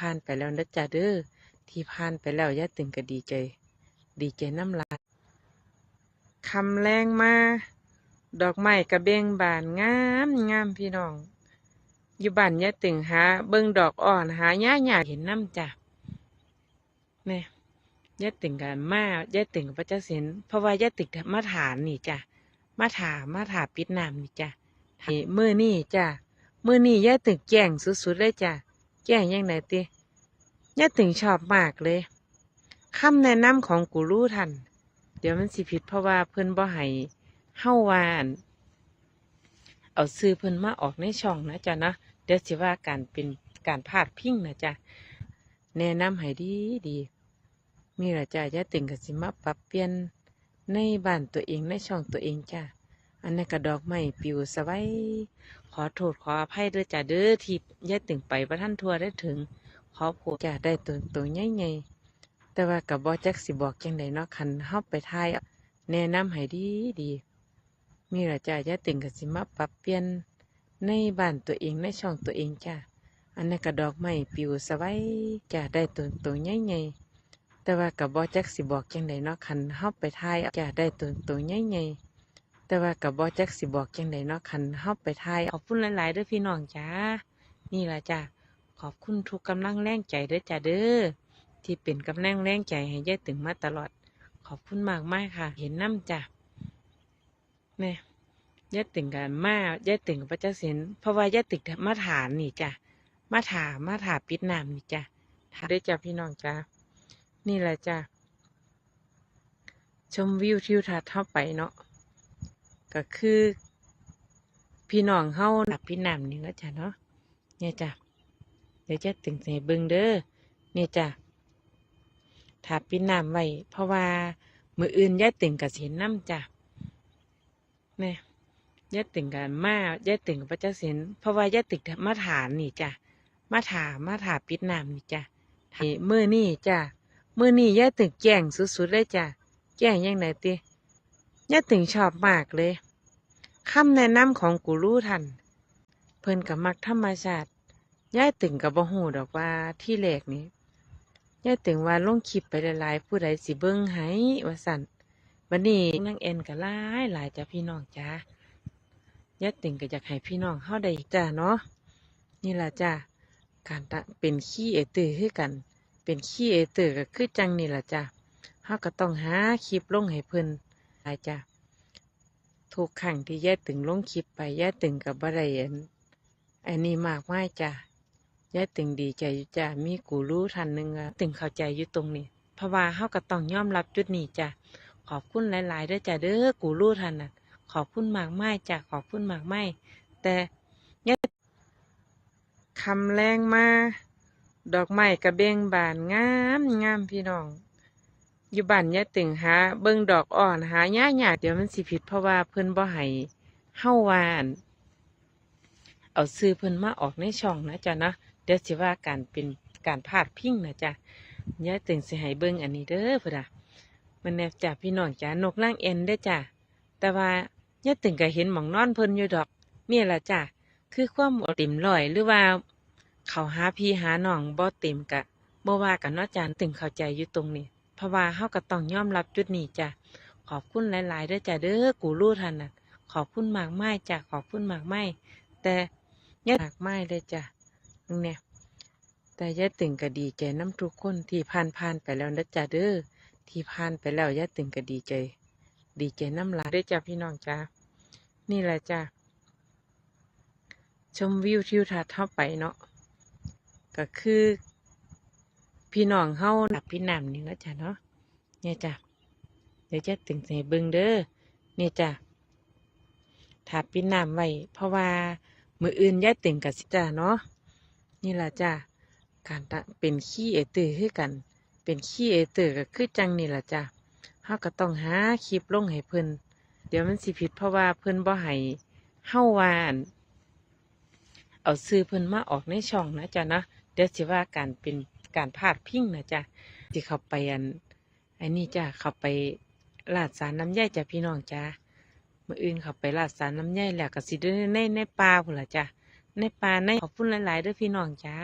ผ่านไปแล้วนะจ๊ะเด้อที่ผ่านไปแล้วย่าตึงก็ดีใจ ดีใจน้ำลายคำแรงมา ดอกไม้กระเบงบานงามงามพี่น้อง อยู่บ้านย่าตึงหาเบิ่งดอกอ่อนหาหญ้าหยาเห็นน้ำจ้ะแม่ย่าตึงกันมาย่าตึงกับพระเจ้าเสียนเพราะว่าย่าตึงมาถานนี่จ้ะมาถามาถาปิดน้ำนี่จ้ะให้มือนี่จ้ะมือนี่ย่าตึงแจ้งสุดๆเลยจ้ะ แจ้งยังไงติย่าตึงชอบมากเลยคำแนะนำของกูรู้ทัน เดี๋ยวมันสิผิดเพราะว่าเพิ่นบ่ให้เฮ้าวานเอาซื้อเพิ่นมาออกในช่องนะจ๊ะนะเดี๋ยวสิว่าการเป็นการพาดพิงนะจ๊ะแนะนำให้ดีดีมีละจ้ะย่าตึงกับสิมาปรับเปลี่ยนในบ้านตัวเองในช่องตัวเองจ้ะ อันนั้นกระดอกไม้ปลิวสวัยขอโทษขออภัยด้วยจ้ะเด้อที่ย่าตึงไปประท่านทัวได้ถึง ขอผูกจ้ะได้ตัวตัวใหญ่ๆแต่ว่ากับบอจักสิบอกจังไดเนาะคันเฮาไปทายแนะนำให้ดีดีมีหละจ้าย่าตึงกับสิมาปรับเปลี่ยนในบ้านตัวเองในช่องตัวเองจ้าอันนั้นก็ดอกไม้ปลิวสวัยจ้าได้ตัวตัวใหญ่ๆแต่ว่ากับบอจักสิบอกจังไดเนาะคันเฮาไปทายจ้าได้ตัวตัวใหญ่ๆ แต่ว่ากับบอจักสิบอกจังไดเนาะคันเฮาไปทายขอบคุณหลายๆเด้วยพี่น้องจ้า นี่ละจ้าขอบคุณทุกกำลังแรงใจเด้อจ้าเด้อที่เป็นกำลังแรงใจให้ยายตึงมาตลอด ขอบคุณมากมากค่ะ เห็นน้ำจ้ะแม่ยายตึงกันมายายตึงกับพระเจ้าเสียนเพราะว่ายายตึงมาถานนี่จ้ะมาถามาถาปิดน้ำนี่จ้ะถาได้จ้ะพี่น้องจ้ะนี่แหละจ้ะชมวิวทิวทัศน์เข้าไปเนาะ ก็คือ พี่น้องเฮาหลับพี่น้ำนี่แล้วจ้ะเนาะเนี่ยจ้ะเดี๋ยวจะตึงใส่เบิงเด้อเนี่ยจ้ะถาปิดน้ำไว้ เพราะว่ามืออื่นย่าตึงกับเสียน้ำจ้ะแม่ย่ายตึงกันมาย่าตึงกับพระเจ้าเสียนเพราะว่าย่าตึงมาถานนี่จ้ะมาถามาถาปิดน้ำนี่จ้ะให้มือนี่จ้ะเมื่อนี่ย่าตึงแจ้งสุดๆเลยจ้ะแจ้งยังไงติ ย่ายตึงชอบมากเลยคำแนะนำของกูรู้ทันเพิ่นกับมักธรรมชาติยายตึงกับบ่ฮู้ดอกว่าที่แรกนี้ยายตึงว่าลงคลิปไปหลายๆผู้ใดสิเบิ่งให้ว่าสั่นบัดนี้นางแอนก็หลายหลายจ้ะพี่น้องจ้ายายตึงก็อยากให้พี่น้องเฮาได้จ้าเนาะนี่ล่ะจ้าการตะเป็นขี้เอเตอร์คือกัน เป็นขี้เอเตอร์ก็คือจังนี่ล่ะจ้าเฮาก็ต้องหาคลิปลงให้เพิ่น หลายจ้าทุกครั้งที่แยายตึงลงคลิปไปแยายตึงก็บ่ได้เห็นอันนี้มากมายจ้ะยายตึงดีใจอยู่จ้ะมีกูรู้ทันหนึ่งตึงเข้าใจอยู่ตรงนี้เพราะว่าเฮาก็ต้องยอมรับจุดนี้จ้ะขอบคุณหลายๆด้อจ้ะเด้อกูรู้ทันน่ะ ขอบคุณมากมายจ้ะขอบคุณมากมายแต่ยายคำแรงมา ดอกไม้กระเบงบานงามงามพี่น้อง อยู่บ้านยาตึงหาเบิ่งดอกอ่อนหาหญ้าหยาเดี๋ยวมันสิผิดเพราะว่าเพิ่นบ่ให้เฮาวานเอาซื้อเพิ่นมาออกในช่องนะจ๊ะนะเดี๋ยวสิว่าการเป็นการพาดพิงนะจ๊ะยาตึงสิให้เบิ่งอันนี้เด้อพุ่นน่ะมันแนบจ้ะพี่น้องจ้ะนกนางเอ็นเด้จ้ะแต่ว่ายาตึงก็เห็นหมองนอนเพิ่นอยู่ดอกนี่ล่ะจ้ะคือความบ่เต็มร้อยหรือว่าเขาหาพี่หาน้องบ่เต็มกะบ่ว่ากันเนาะจ้ะตึงเข้าใจอยู่ตรงนี้ เพราะว่าเฮาก็ต้องยอมรับจุดนี้จ้ะขอบคุณหลายๆด้อจ้ะเด้อกูรู้ทันน่ะ ขอบคุณมากมายจ้ะขอบคุณมากมายแต่ยายมากมายเลยจ้ะเนี่ยแต่ยายตึงก็ดีใจน้ำทุกคนที่ผ่านผ่านๆไปแล้วนะจ้ะเด้อที่ผ่านไปแล้วยายตึงก็ดีใจ ดีใจน้ำลายเด้จ้ะพี่น้องจ้ะนี่แหละจ้ะชมวิวทิวทัศน์เข้าไปเนาะก็คือ พี่น้องเฮาหลับพี่น้ำนี่นะจ้ะเนาะเนี่ยจ้ะเดี๋ยวจะตึงใส่เบิ่งเด้อเนี่ยจ้ะถาพี่น้ำไว้ เพราะว่ามืออื่นยายตึงกับสิจ้ะเนาะนี่ล่ะจ้ะการเป็นขี้เอเตอร์คือกัน เป็นขี้เอเตอร์ก็คือจังนี่ล่ะจ้ะเฮาก็ต้องหาคลิปลงให้เพิ่นเดี๋ยวมันสิผิดเพราะว่าเพิ่นบ่ให้เฮาวาอันเอาซื้อเพิ่นมาออกในช่องนะจ๊ะนะเดี๋ยวสิว่าการเป็น การพาดพิงนะจ๊ะที่เขาไปอันอันนี้จ้ะเขาไปลาดสารน้ำย่อยจ้ะพี่น้องจ้ะมื่ออื่นเขาไปลาดสารน้ำย่อยแล้วก็สิเดินในในป่าพุ่นละจ้ะในป่าในขอบคุณหลายๆเด้วยพี่น้องจ้า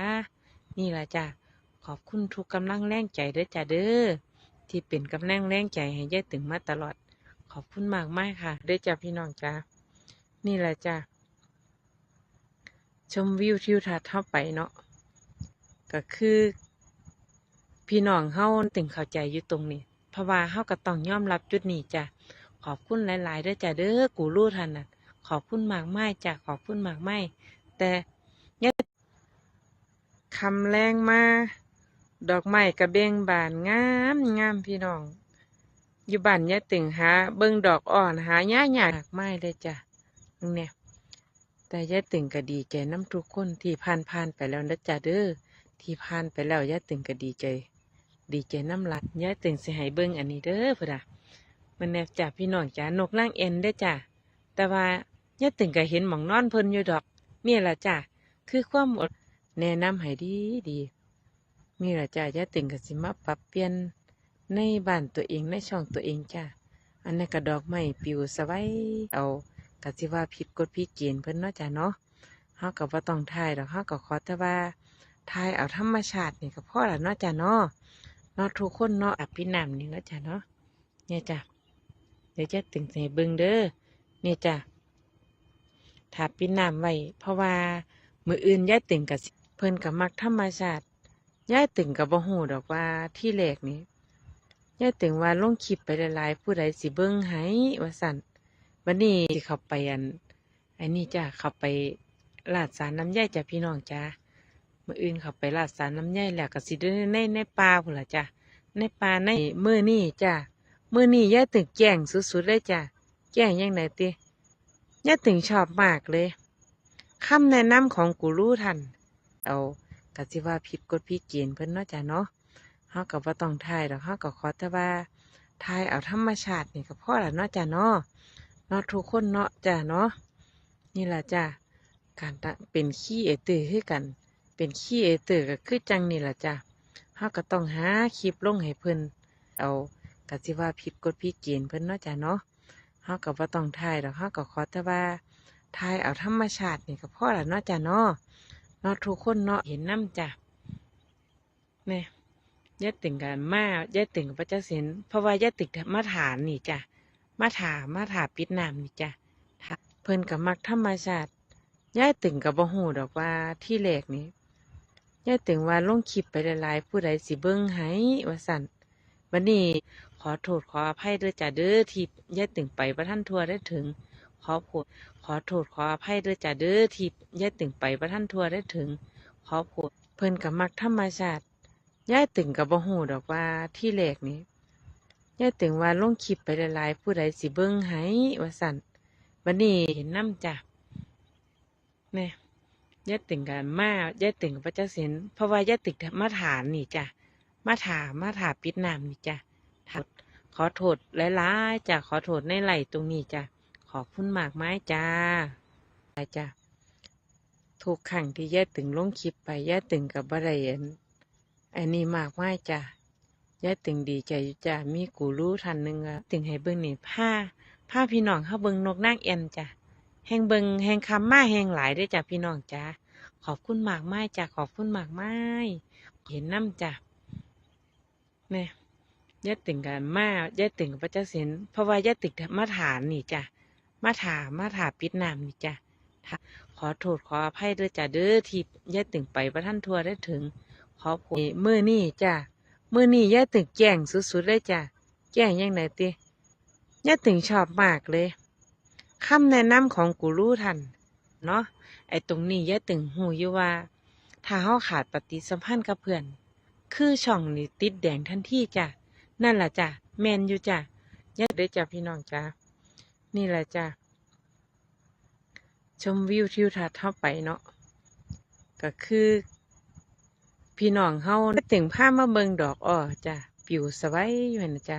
นี่ละจ้ะขอบคุณทุกกำลังแรงใจเด้อจ้าเด้อที่เป็นกำลังแรงใจให้ยายตึงมาตลอด ขอบคุณมากมากค่ะเด้อจ้าพี่น้องจ้านี่แหละจ้าชมวิวทิวทัศน์เข้าไปเนาะก็คือ พี่น้องเฮาตึงเข้าใจอยู่ตรงนี้ เพราะว่าเฮาก็ต้องยอมรับจุดนี้จ้ะ ขอบคุณหลายๆด้อจ้ะเด้อกูรู้ทันน่ะ ขอบคุณมากไม่จ้ะ ขอบคุณมากไม่แต่เนี่ยคำแรงมา ดอกไม้กระเบงบานงามงามพี่น้อง อยู่บ้านยายตึงหาเบิ่งดอกอ่อนหายากยากไม้เลยจ้ะเนี่ยแต่ยายตึงก็ดีใจน้ำทุกคนที่ผ่านผ่านไปแล้วนะจ้ะเด้อที่ผ่านไปแล้วยายตึงก็ดีใจ ดีใจน้ำลัดยายตึงสิให้เบิ่งอันนี้เด้อพุ่นน่ะมันแนบจ้ะพี่น้องจ้านกนางเอ็นได้จ้ะแต่ว่าย่าตึงก็เห็นหมองนอนเพิ่นอยู่ดอกนี่ละจ้ะคือความอดแนะนำให้ดีดีนี่ละจ้ะย่าตึงก็สิมาปรับเปลี่ยนในบ้านตัวเองในช่องตัวเองจ้ะอันนั้นก็ดอกไม้ปลิวสะไว้เอาก็สิว่าผิดกฎผิดเกณฑ์เพิ่นเนาะจ้ะเนาะเฮาก็บ่ต้องถ่ายดอกเฮาก็ขอแต่ว่าถ่ายเอาธรรมชาตินี่ก็พอละเนาะจ้ะเนาะ เนาะทุกคนเนาะอภินามนี่เนาะจ้ะเนาะเนี่ยจ้ะเดี๋ยวจะตึงใส่เบิงเด้อเนี่ยจ้ะถ้าปิน้ำไว้เพราะว่ามืออื่นย่ายตึงกับเพิ่นกับมักธรรมชาติย่ายตึงกับบ่ฮู้ดอกว่าที่แรกนี้ย่ายตึงว่าลงคลิปไปหลายๆผู้ใดสิเบิ่งให้ว่าสั่นวันนี้เขาไปอันอันนี้จ้ะเขาไปลาดสารน้ำย่ายจ้ะพี่น้องจ้ะ มืออื่นเขาไปลาดสารน้ำย่ายแล้วก็สิเดินในในป่าพุ่นล่ะจ้ะในป่าในมื้อนี้จ้ะมื่อนี้ย่าตึงแจ้งสุดๆเลยจ้ะแจ้งยังไงติย่าตึงชอบมากเลยคำแนะนำของกูรู้ทันเอากะสิว่าผิดกฎผิดเกณฑ์เพิ่นเนาะจ้ะเนาะเฮาก็บ่ต้องทายดอกเฮาก็ขอแต่ว่าทายเอาธรรมชาตินี่ก็พอละเนาะจ้ะเนาะเนาะทุกคนเนาะจ้ะเนาะนี่ล่ะจ้ะการเป็นขี้เอเตอร์คือกัน เป็นขี้เอเตอร์ก็คือจังนี่ล่ะจ้ะเฮาก็ต้องหาคลิปลงให้เพิ่นเอากสิว่าผิดกฎผิดเกณฑ์เพิ่นเนาะจ้ะเนาะเฮาก็บ่ต้องทายดอกเฮาก็ขอแต่ว่าทายเอาธรรมชาตินี่ก็พอละเนาะจ้ะเนาะเนาะทุกคนเนาะเห็นน้ำจ้ะนี่ยายตึงกันมายายตึงกับพระเจ้าเสนเพราะว่ายายตึงมาถานนี่จ้ะมาถามาถาปิดน้ำนี่จ้ะเพิ่นก็มักธรรมชาติยายตึงก็บ่ฮู้ดอกว่าที่แรกนี้ ยายตึงว่าลงคลิปไปหลายๆ ผู้ใดสิเบิ่งให้ว่าสั่นวันนี้ขอโทษขออภัยด้วยจ้ะเด้อที่ย่าตึงไปพระท่านทัวได้ถึง ขอโพดขอโทษขออภัยด้วยจ้ะเด้อที่ย่าตึงไปพระท่านทัวได้ถึง ขอโพดเพิ่นกับมักธรรมชาติย่าตึงกับบ่ฮู้ดอกว่าที่แรกนี้ย่าตึงว่าลงคลิปไปหลายๆ ผู้ใดสิเบิ่งให้ว่าสั่นวันนี้เห็นน้ำจ้ะเนี่ย ย่าตึงกันมาย่าตึงกับพระเจ้าเสนเพราะว่าย่าตึงมาฐานนี่จ้ะมาถามมาถามปิดน้ำนี่จ้ะขอโทษหลายๆจ้ะขอโทษในไหลตรงนี้จ้ะขอบคุณมากไม้จ้าไปจ้ะทุกครั้งที่ย่ตึงลงคลิปไปย่ตึงกับบะไรอันอันนี้มากไม้จ้ะย่ตึงดีใจจ้ะมีกูรู้ทันหนึ่งอะตึงให้เบิ่งนี่ผ้าผ้าพี่น้องเข้าเบิ่งนกนางแอ่นจ้ะ แหงเบิงแหงคำมาแหงหลายเด้วยจ้ะพี่น้องจ้ะขอบคุณมากไม้จ้ะขอบคุณมากไม้เห็นน้ำจ้ะเนี่ยยายตึงกันมายายตึงพระเจ้าเสนเพราะว่ายายตึงมาถานนี่จ้ะมาถามมาถามปิดน้ำนี่จ้ะถ้าขอโทษขออภัยด้วยจ้ะเด้อที่ยายตึงไปพระท่านทัวได้ถึง ขอผมมือนี่จ้ะมือนี่ยายตึงแจ้งสุดๆเลยจ้ะแจ้งยังไงติยายตึงชอบมากเลย คำแนะนำของกูรู้ทันเนาะไอ้ตรงนี้ยาตึงหูอยู่ว่า ถ้าเฮาขาดปฏิสัมพันธ์กับเพื่อน คือช่องนี่ติดแดงทันทีจ้ะ นั่นแหละจ้ะ แมนอยู่จ้ะยัดได้อจ้ะพี่น้องจ้ะ นี่แหละจ้ะ ชมวิวทิวทัศน์เข้าไปเนาะ ก็คือ พี่น้องเฮาถึงผ้ามาเบิงดอกอ้อจ้ะ ปิวสวยอยู่นะจ้ะ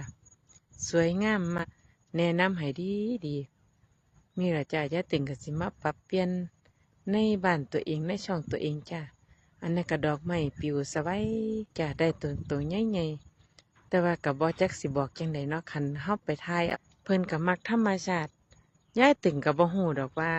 สวยงามมากแนะนำให้ดีดี นี่แหละจ้ะยะตึงกสิมาปรับเปลี่ยนในบ้านตัวเองในช่องตัวเองจ้ะอันนั้นก็ดอกไม้ปิวสบายจ้ะได้ตัวตัวใหญ่ๆแต่ว่ากับบอจักสิบอกยังไดเนาะคันเฮาไปทายเพิ่นกับมักธรรมชาติยายตึงกับ่ฮู้ดอกว่า